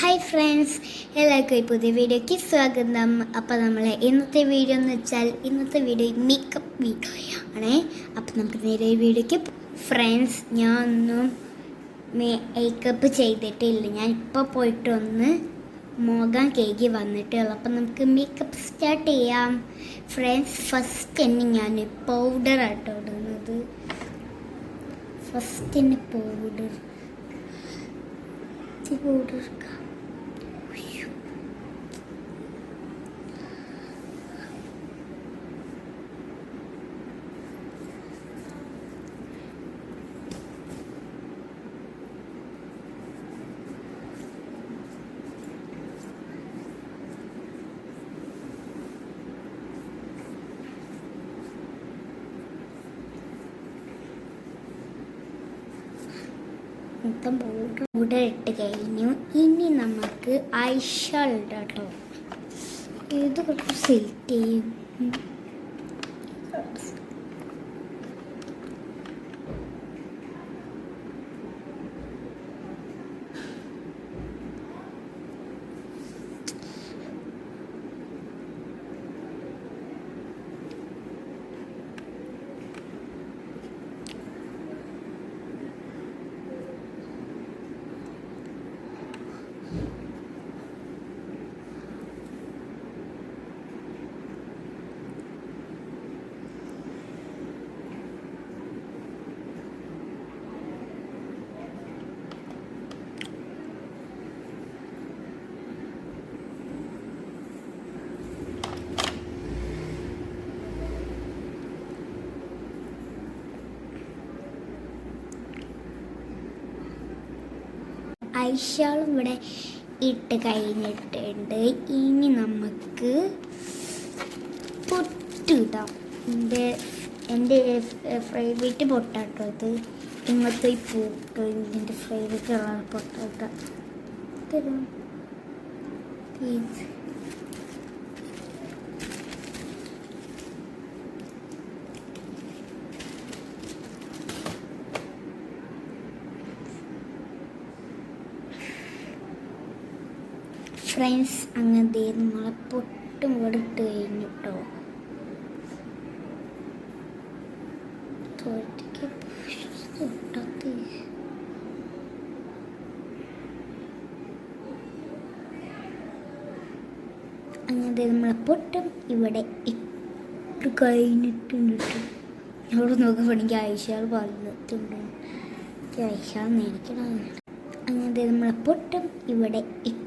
Hi friends എല്ലാവർക്കും ഈ പുതിയ വീഡിയോയ്ക്ക് സ്വാഗതം. അപ്പോൾ നമ്മൾ ഇന്നത്തെ വീഡിയോ എന്ന് വെച്ചാൽ ഇന്നത്തെ വീഡിയോ മേക്കപ്പ് വീഡിയോ ആണ്. അപ്പോൾ നമുക്ക് നേരെ വീഡിയോയ്ക്ക് ഫ്രണ്ട്സ് ഞാൻ ഒന്നും മേക്കപ്പ് ചെയ്തിട്ടില്ല. ഞാൻ ഇപ്പോൾ പോയിട്ടൊന്ന് മുഖം കേക്ക് വന്നിട്ടുള്ളൂ അപ്പം നമുക്ക് മേക്കപ്പ് സ്റ്റാർട്ട് ചെയ്യാം. ഫ്രണ്ട്സ് ഫസ്റ്റ് തന്നെ ഞാൻ പൗഡർ ആട്ടോ ഇടുന്നത്. ഫസ്റ്റ് തന്നെ പൗഡർ പൗഡർ മൊത്തം പൗഡർ പൗഡർ ഇട്ട് കഴിഞ്ഞു. ഇനി നമുക്ക് ഐഷാൾ കേട്ടോ ഇത് കുറച്ച് സെലക്ട് ചെയ്യും? ഐഷാളും ഇവിടെ ഇട്ട് കഴിഞ്ഞിട്ടുണ്ട്. ഇനി നമുക്ക് പൊട്ടിടാം. എന്റെ എന്റെ ഫേവറേറ്റ് പൊട്ടാട്ടോ ഇത്. ഇങ്ങനത്തെ ഈ പൂട്ട് എന്റെ ഫേവറേറ്റ് കളർ പൊട്ടാട്ടോ പ്ലീസ് ഫ്രണ്ട്സ് അങ്ങനത്തെ നമ്മളെ പൊട്ടും ഇട്ട് കഴിഞ്ഞു കേട്ടോ തോറ്റയ്ക്ക് അങ്ങനത്തെ നമ്മളെ പൊട്ടും ഇവിടെ ഇട്ട് കഴിഞ്ഞിട്ടുണ്ട് ട്ടോ. അവിടെ നോക്കുമ്പോഴെങ്കിൽ ആയിഷാൾ പറഞ്ഞിട്ടുണ്ട് ആയിഷാൾ നേരിക്കണം അങ്ങനത്തെ നമ്മളെ പൊട്ടും ഇവിടെ ഇട്ട്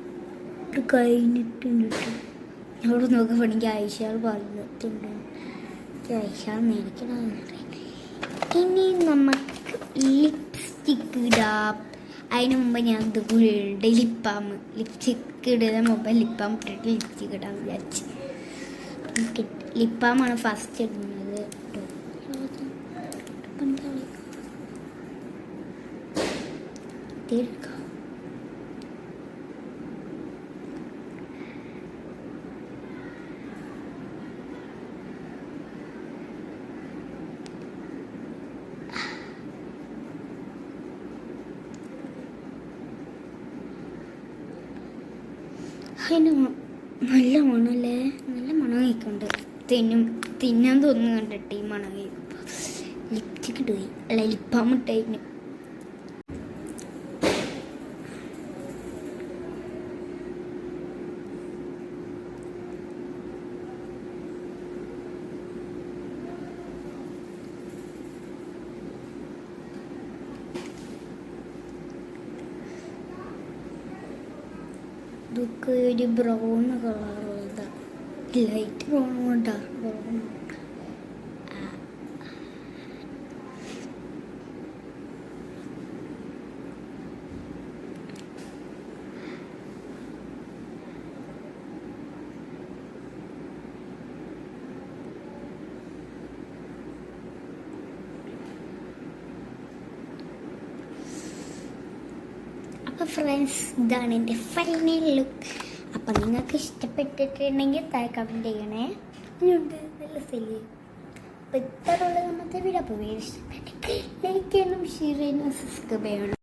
കഴിഞ്ഞിട്ടുണ്ട് ഞങ്ങളോട് അവിടെ നോക്കുമ്പോഴെങ്കിൽ ആയിഷാൾ പറഞ്ഞിട്ടുണ്ട് ആയിഷാൾ നേരിക്കണം ഇനി നമുക്ക് ലിപ്സ്റ്റിക്ക് ഇടാ. അതിന് മുമ്പ് ഞാൻ ഇത് കൂടി ഇടും ലിപ്പാം ലിപ്സ്റ്റിക്ക് ഇടുന്ന മുമ്പ് ലിപ്പാം ഇട്ടിട്ട് ലിപ്സ്റ്റിക്ക് ഇടാൻ വിചാരിച്ചു. ലിപ്പാമാണ് ഫസ്റ്റ് ഇടുന്നത് കേട്ടോ. അതിന് നല്ല മണമല്ലേ നല്ല മണം കഴിക്കുന്നുണ്ട് തിന്നും തിന്നാൻ തോന്നുന്നുണ്ട് ഈ മണം. ലിപ്സ്റ്റിക്ക് ഇട്ട് പോയി അല്ല ലിപ്പാം ഇതൊക്കെ ഒരു ബ്രൗൺ കളറുള്ളതാണ് ലൈറ്റ് ബ്രൗൺ ഡാർക്ക് ബ്രൗൺ അപ്പോൾ ഫ്രണ്ട്സ് ഇതാണ് എന്റെ ഫൈനൽ ലുക്ക് അപ്പം നിങ്ങൾക്ക് ഇഷ്ടപ്പെട്ടിട്ടുണ്ടെങ്കിൽ താഴെ കമന്റ് ചെയ്യണേ. ഇനിയുണ്ട് നല്ല സെല്ലി അപ്പോൾ ഇത്രയുള്ള നമ്മുടെ വീഡിയോ അപ്പോൾ വീട് ഇഷ്ടപ്പെട്ടെങ്കിൽ ലൈക്ക് ചെയ്യണം ഷെയർ ചെയ്യണം സബ്സ്ക്രൈബ് ചെയ്യണം